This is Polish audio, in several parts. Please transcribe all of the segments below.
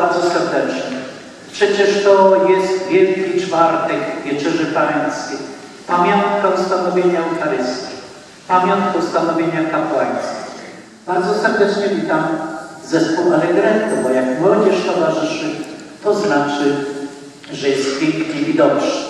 bardzo, serdecznie. Przecież to jest Wielki Czwartek Wieczerzy Pańskiej, pamiątka ustanowienia Eucharystii, pamiątka ustanowienia kapłaństwa. Bardzo serdecznie witam zespół Allegretto, bo jak młodzież towarzyszy, to znaczy, że jest pięknie i dobrze.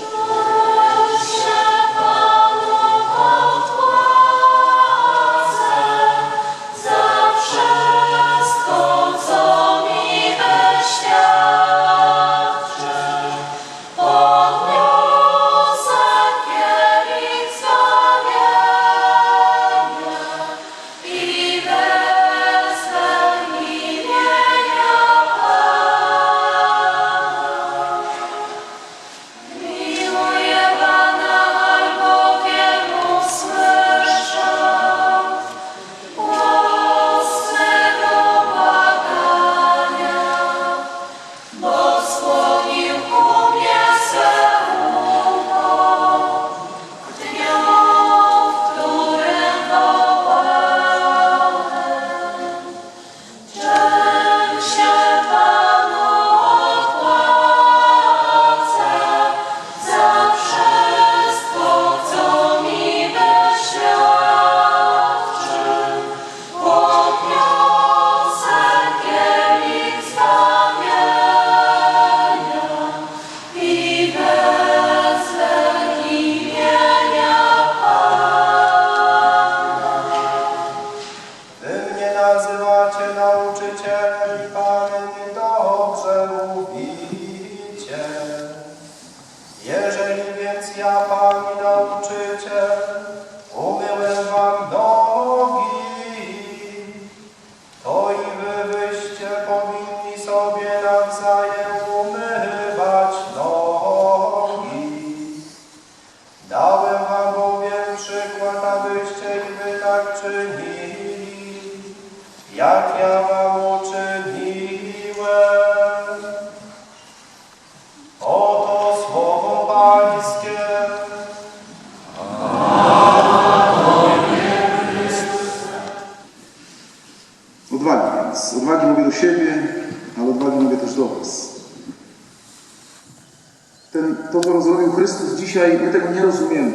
Dzisiaj, my tego nie rozumiemy.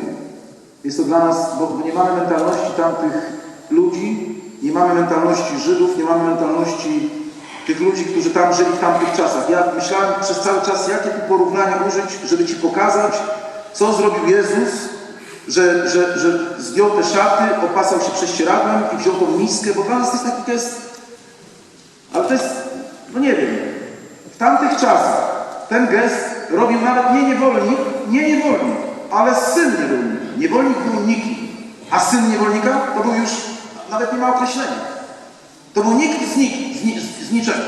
Jest to dla nas, bo, nie mamy mentalności tamtych ludzi, nie mamy mentalności Żydów, nie mamy mentalności tych ludzi, którzy tam żyli w tamtych czasach. Ja myślałem przez cały czas, jakie tu porównania użyć, żeby Ci pokazać, co zrobił Jezus, że, że, że zdjął te szaty, opasał się prześcieradłem i wziął tą miskę, bo dla nas to jest taki gest, ale to jest, no nie wiem, w tamtych czasach ten gest robił nawet nie niewolnik, nie niewolnik, ale syn niewolnika. Niewolnik był nikim, A syn niewolnika to był już, nawet nie ma określenia. To był nikt z, nik, z, ni, z, z niczego.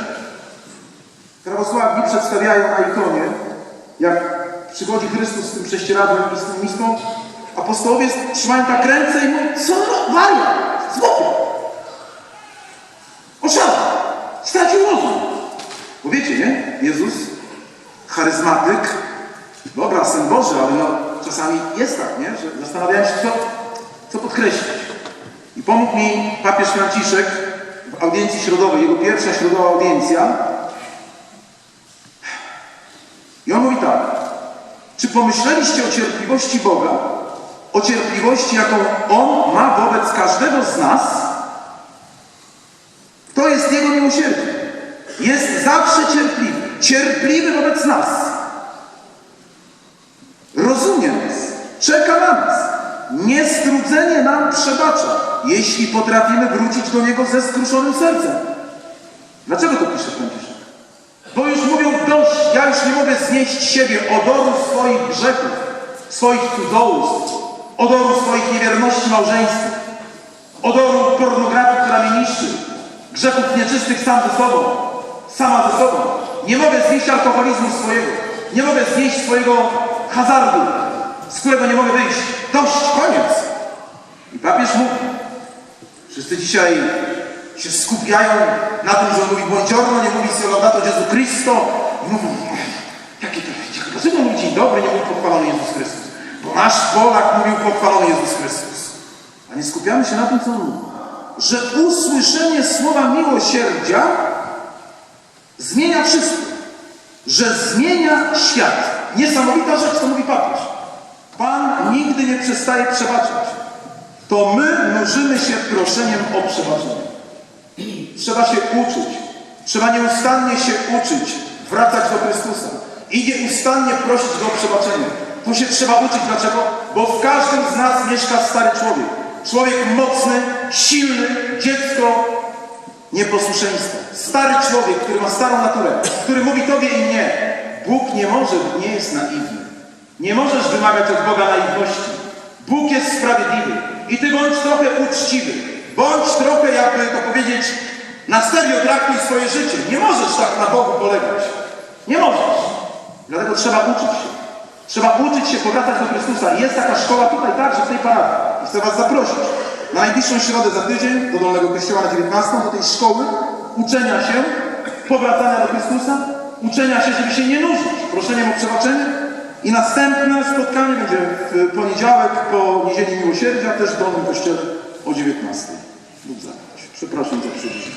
Prawosławni przedstawiają na ikonie, jak przychodzi Chrystus z tym prześcieradłem i z tą miską, apostołowie trzymają tak ręce i mówią, co wariat. Oszalał, stracił rozum. Bo wiecie, nie? Jezus, charyzmatyk, dobra, Syn Boży, ale no, czasami jest tak, nie? Że zastanawiałem się, co, co podkreślić. I pomógł mi papież Franciszek w audiencji środowej, jego pierwsza środowa audiencja. I on mówi tak. Czy pomyśleliście o cierpliwości Boga? O cierpliwości, jaką On ma wobec każdego z nas? To jest Jego miłosierdzie. Jest zawsze cierpliwy. Cierpliwy wobec nas. Jeśli potrafimy wrócić do Niego ze skruszonym sercem. Dlaczego to pisze Franciszek? Bo już mówią dość, ja już nie mogę znieść siebie odoru swoich grzechów, swoich cudzołóstw, odoru swoich niewierności małżeństwa, odoru pornografii, która mnie niszczy, grzechów nieczystych sam ze sobą, sama ze sobą. Nie mogę znieść alkoholizmu swojego, nie mogę znieść swojego hazardu, z którego nie mogę wyjść. Dość, koniec. I papież mówi, Wszyscy dzisiaj się skupiają na tym, że on mówi buongiorno, nie mówi Salvato Gesù Cristo. I mówią, jakie to jest? Dlaczego mówi dzień dobry, nie mówi pochwalony Jezus Chrystus? Bo nasz Polak mówił pochwalony Jezus Chrystus. A nie skupiamy się na tym, co on mówi. Że usłyszenie słowa miłosierdzia zmienia wszystko. Że zmienia świat. Niesamowita rzecz, co mówi papież. Pan nigdy nie przestaje przebaczać to my mnożymy się proszeniem o przebaczenie. Trzeba się uczyć. Trzeba nieustannie się uczyć, wracać do Chrystusa i nieustannie prosić Go o przebaczenie. To się trzeba uczyć. Dlaczego? Bo w każdym z nas mieszka stary człowiek. Człowiek mocny, silny, dziecko nieposłuszeństwa. Stary człowiek, który ma starą naturę, który mówi Tobie i mnie. Bóg nie może, nie jest naiwny. Nie możesz wymagać od Boga naiwności. Bóg jest sprawiedliwy. I Ty bądź trochę uczciwy. Bądź trochę, jakby to powiedzieć, na serio traktuj swoje życie. Nie możesz tak na Bogu polegać. Nie możesz. Dlatego trzeba uczyć się. Trzeba uczyć się powracać do Chrystusa. Jest taka szkoła tutaj także, w tej parafii. I chcę Was zaprosić. Na najbliższą środę za tydzień do Dolnego Kościoła na 19, do tej szkoły uczenia się, powracania do Chrystusa, uczenia się, żeby się nie nużyć, proszeniem o przebaczenie. I następne spotkanie będzie w poniedziałek po Niedzieli Miłosierdzia, też w Dolnym Kościele o 19 lub zabrać. Przepraszam za przyjście.